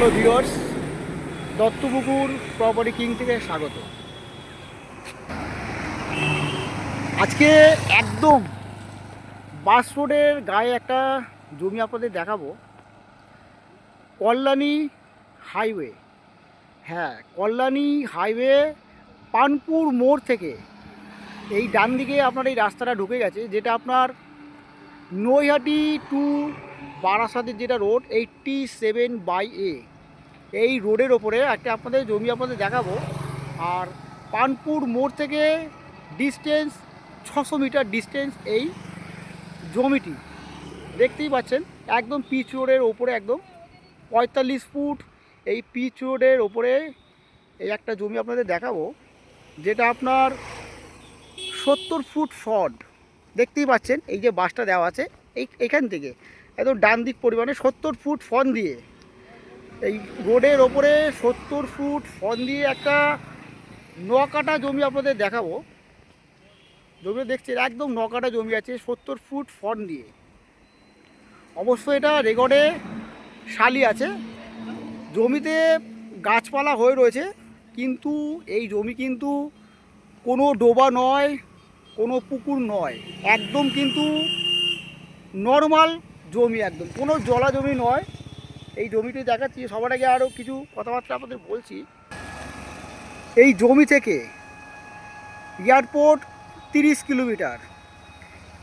Hello viewers Duttapukur property king থেকে স্বাগত। আজকে একদম বাস রোডের গায়ে একটা জমি আপনাদের দেখাবো। কল্যাণী হাইওয়ে। হ্যাঁ কল্যাণী হাইওয়ে পানপুর মোড় থেকে এই ডান দিকে আপনার এই রাস্তাটা ঢুকে গেছে, যেটা আপনার নৈহাটি টু বারাসাতের যেটা road eighty seven by A এই রোডের ওপরে একটা আপনাদের জমি আপনাদের দেখাবো। আর পানপুর মোড় থেকে ডিস্টেন্স ছশো মিটার ডিস্টেন্স এই জমিটি। দেখতেই পাচ্ছেন, একদম পিচ রোডের ওপরে একদম পঁয়তাল্লিশ ফুট এই পিচ রোডের ওপরে এই একটা জমি আপনাদের দেখাবো, যেটা আপনার সত্তর ফুট ফ্রড দেখতেই পাচ্ছেন, এই যে বাসটা দেওয়া আছে, এই, এখান থেকে। একদম ডান দিক পরিমাণে সত্তর ফুট ফন দিয়ে। এই রোডের ওপরে সত্তর ফুট ফন দিয়ে একটা নকাটা জমি আপনাদের দেখাবো। জমি দেখছেন, একদম নকাটা জমি আছে, সত্তর ফুট ফন দিয়ে। অবশ্য এটা রেকর্ডে শালি আছে। জমিতে গাছপালা হয়ে রয়েছে, কিন্তু এই জমি কিন্তু কোনো ডোবা নয় কোনো পুকুর নয়, একদম কিন্তু নর্মাল জমি একদম। কোনো জলা জমি নয়। এই জমিটি দেখাচ্ছি, সবার আগে আরও কিছু কথাবার্তা আপনাদের বলছি। এই জমি থেকে এয়ারপোর্ট তিরিশ কিলোমিটার,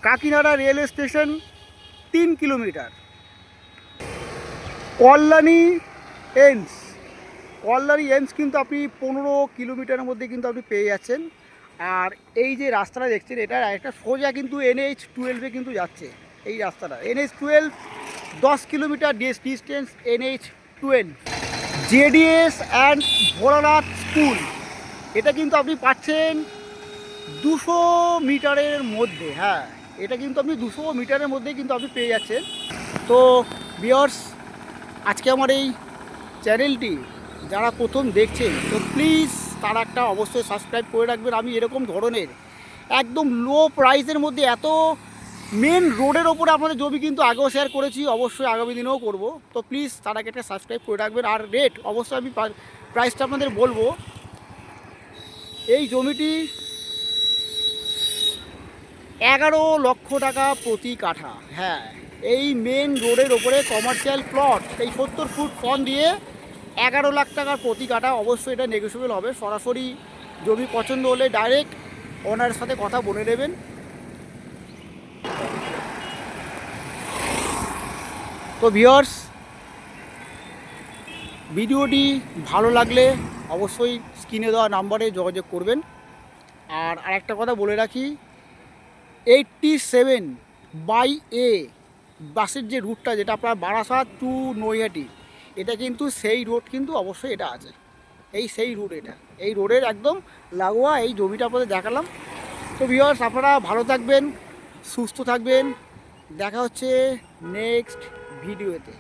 কাকিনাড়া রেল স্টেশন তিন kilometre. Kalyani AIIMS Kalyani AIIMS কিন্তু আপনি পনেরো কিলোমিটারের মধ্যে কিন্তু আপনি পেয়ে যাচ্ছেন। আর এই যে রাস্তাটা দেখছেন, এটা একটা সোজা কিন্তু এনএইচ টুয়েলভে কিন্তু যাচ্ছে। এই রাস্তাটা এনএইচ টুয়েলভ দশ kilometre distance NH twelve JDS and Bholanath school এটা কিন্তু আপনি পাচ্ছেন দুশো মিটারের মধ্যে হ্যাঁ। এটা কিন্তু আপনি দুশো মিটারের মধ্যে কিন্তু আপনি পেয়ে যাচ্ছেন। তো বিয়ার্স আজকে আমার এই চ্যানেলটি যারা প্রথম দেখছেন, তো প্লিজ তারা একটা অবশ্যই সাবস্ক্রাইব করে রাখবেন, আমি এরকম ধরনের একদম লো প্রাইসের মধ্যে এত মেন রোডের ওপরে আপনাদের জমি কিন্তু আগেও শেয়ার করেছি, অবশ্যই আগামী দিনেও করব। তো প্লিজ তারাকে একটা সাবস্ক্রাইব করে রাখবেন। আর রেট অবশ্যই আমি প্রাইসটা আপনাদের বলব। এই জমিটি এগারো লক্ষ টাকা প্রতি কাঠা হ্যাঁ। এই মেন রোডের ওপরে কমার্শিয়াল প্লট এই সত্তর ফুট ফর্ম দিয়ে এগারো লাখ টাকার প্রতি কাঠা অবশ্যই এটা নেগোসিয়েবল হবে। সরাসরি জমি পছন্দ হলে ডাইরেক্ট ওনারের সাথে কথা বলে নেবেন। তো ভিওর্স ভিডিওটি ভালো লাগলে অবশ্যই স্ক্রিনে দেওয়া নাম্বারে যোগাযোগ করবেন। আর আরেকটা কথা বলে রাখি এইটটি সেভেন বাই এ বাসের যে রুটটা যেটা আপনার বারাসাত টু নৈহাটি এটা কিন্তু সেই রোড কিন্তু অবশ্যই এটা আছে। এই সেই রোড এটা। এই রোডের একদম লাগোয়া এই জমিটা আপনাদের দেখালাম। তো বিহার আপনারা ভালো থাকবেন, সুস্থ থাকবেন। দেখা হচ্ছে নেক্সট ভিডিওতে